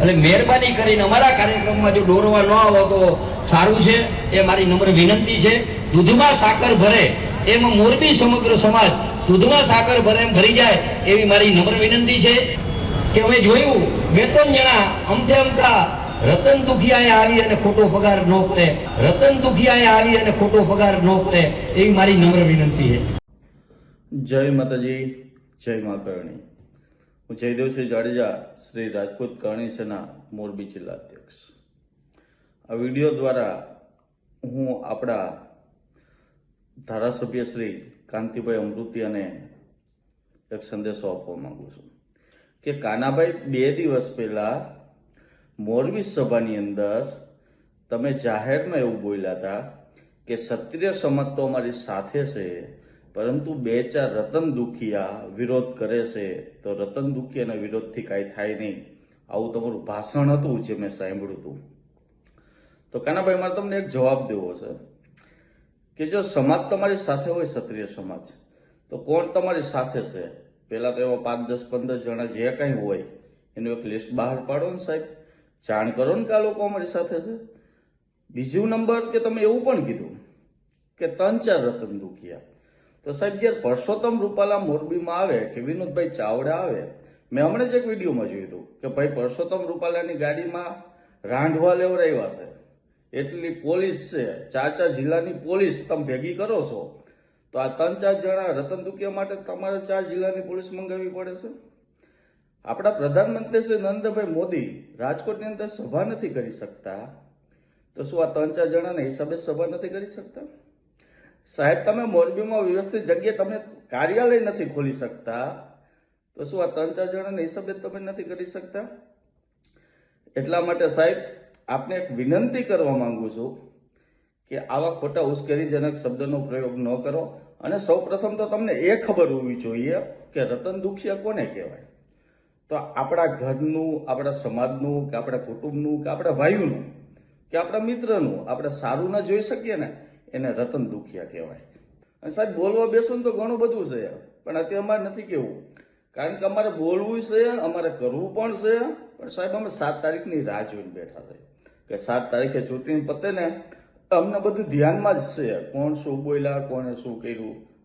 એટલે મહેરબાની કરીને અમારા કાર્યક્રમમાં જો દોરવા ન આવો તો સારું છે, એ મારી નમ્ર વિનંતી છે. દૂધમાં સાકર ભરે એમ મોરબી સમગ્ર સમાજ દૂધમાં સાકર ભરે એમ ભરી જાય એવી મારી નમ્ર વિનંતી છે. કે અમે જોયું, બે ત્રણ જણા અમથે અમથા રતન દુખિયાએ આવી અને ખોટો પગાર ન કરે. રતન દુખિયાએ આવી અને ખોટો પગાર ન કરે એવી મારી નમ્ર વિનંતી છે. જય માતાજી, જય મા કરણી. હું જયદેવસિંહ જાડેજા શ્રી રાજપૂત કરણી સેના મોરબી જિલ્લા અધ્યક્ષ. આ વીડિયો દ્વારા હું આપણા ધારાસભ્ય શ્રી કાંતિભાઈ અમૃતિયાને એક સંદેશો આપવા માંગુ છું કે કાનાભાઈ, બે દિવસ પહેલા મોરબી સભાની અંદર તમે જાહેરમાં એવું બોલ્યા હતા કે ક્ષત્રિય સમાજ તો અમારી સાથે છે પરંતુ બે ચાર રતન દુખિયા વિરોધ કરે છે, તો રતન દુખિયાના વિરોધથી કાંઈ થાય નહીં. આવું તમારું ભાષણ હતું જે મેં સાંભળ્યું હતું. તો કાનાભાઈ, મારે તમને એક જવાબ દેવો છે કે જો સમાજ તમારી સાથે હોય ક્ષત્રિય સમાજ, તો કોણ તમારી સાથે છે? પહેલાં તો એવા પાંચ, દસ, પંદર જણા જે કાંઈ હોય, એનું એક લિસ્ટ બહાર પાડો ને સાહેબ. જાણ કરો ને કે આ લોકો અમારી સાથે છે. બીજું નંબર કે તમે એવું પણ કીધું કે ત્રણ ચાર રતન દુખિયા તો સાહેબ, જ્યારે પરસોત્તમ રૂપાલા મોરબીમાં આવે કે વિનોદભાઈ ચાવડા આવે, મેં હમણાં જ એક વિડીયોમાં જોયું હતું કે ભાઈ પરસોત્તમ રૂપાલાની ગાડીમાં રાંધવા લેવડાવ્યા છે. એટલી પોલીસ છે ચાર ચાર જિલ્લાની પોલીસ તમે ભેગી કરો છો, તો આ ત્રણ ચાર જણા રતન દુખિયા માટે તમારે ચાર જિલ્લાની પોલીસ મંગાવવી પડે છે? આપણા પ્રધાનમંત્રી શ્રી નરેન્દ્રભાઈ મોદી રાજકોટની અંદર સભા નથી કરી શકતા. તો શું આ ત્રણ ચાર જણાના હિસાબે સભા નથી કરી શકતા? સાહેબ, તમે મોરબીમાં વ્યવસ્થિત જગ્યાએ તમે કાર્યાલય નથી ખોલી શકતા. તો શું આ ત્રણ ચાર જણાને હિસાબે તમે નથી કરી શકતા? એટલા માટે સાહેબ, આપને એક વિનંતી કરવા માંગુ છું કે આવા ખોટા ઉશ્કેરીજનક શબ્દનો પ્રયોગ ન કરો. અને સૌ પ્રથમ તો તમને એ ખબર હોવી જોઈએ કે રતન દુખિયા કોને કહેવાય? તો આપણા ઘરનું, આપણા સમાજનું, કે આપણા કુટુંબનું, કે આપણા ભાઈનું કે આપણા મિત્રનું, આપણે સારું ન જોઈ શકીએ ને? એને રતન દુખિયા કહેવાય. અને સાહેબ, બોલવા બેસો ને તો ઘણું બધું છે, પણ અત્યારે અમારે નથી કેવું કારણ કે અમારે બોલવું છે, અમારે કરવું પણ છે, પણ સાહેબ, અમે સાત તારીખની રાહ જોઈને બેઠા છે. કે સાત તારીખે ચૂંટણી પતે ને, અમને બધું ધ્યાનમાં જ છે. કોણ શું બોલ્યા, કોણે શું કર્યું?